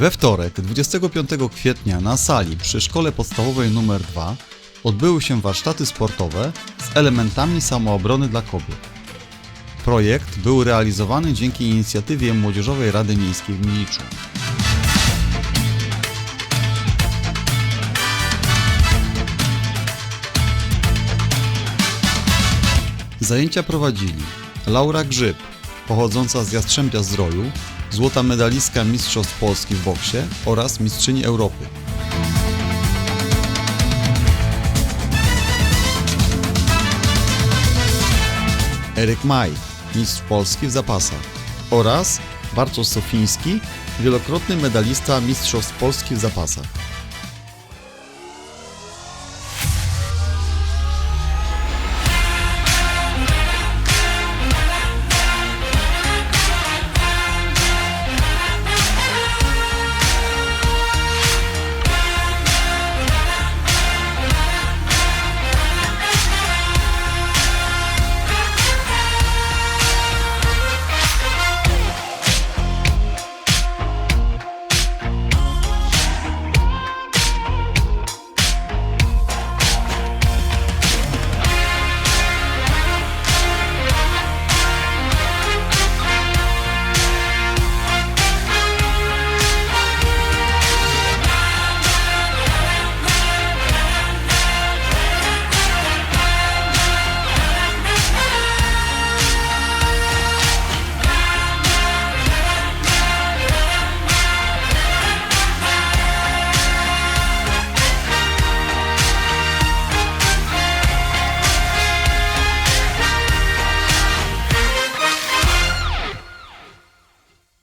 We wtorek, 25 kwietnia na sali przy szkole podstawowej nr 2 odbyły się warsztaty sportowe z elementami samoobrony dla kobiet. Projekt był realizowany dzięki inicjatywie Młodzieżowej Rady Miejskiej w Miliczu. Zajęcia prowadzili Laura Grzyb, pochodząca z Jastrzębia Zdroju, złota medalistka Mistrzostw Polski w boksie oraz Mistrzyni Europy. Eryk Maj, mistrz Polski w zapasach oraz Bartosz Sofiński, wielokrotny medalista Mistrzostw Polski w zapasach.